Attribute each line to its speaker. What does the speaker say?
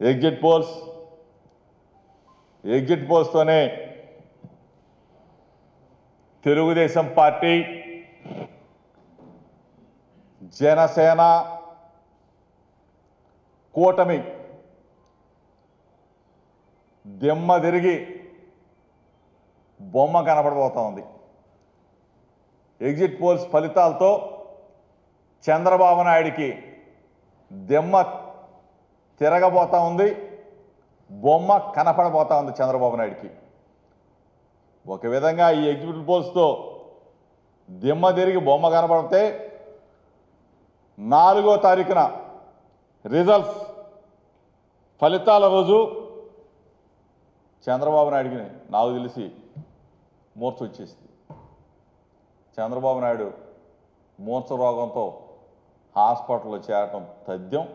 Speaker 1: Exit polls. Exit పోల్స్తోనే Telugu Desam party Janasena కూటమి దిమ్మ తిరిగి బొమ్మ కనపడబోతా ఉంది. ఎగ్జిట్ పోల్స్ ఫలితాలతో చంద్రబాబు నాయుడికి దిమ్మ తిరగబోతా ఉంది. బొమ్మ కనపడబోతా ఉంది చంద్రబాబు నాయుడికి. ఒక విధంగా ఈ ఎగ్జిబిట్ పోల్స్తో దిమ్మ తిరిగి బొమ్మ కనపడితే నాలుగో తారీఖున రిజల్ట్స్ ఫలితాల రోజు చంద్రబాబు నాయుడికి నాకు తెలిసి మూర్చ వచ్చేసింది. చంద్రబాబు నాయుడు మూర్చ రోగంతో హాస్పిటల్లో చేరటం తథ్యం.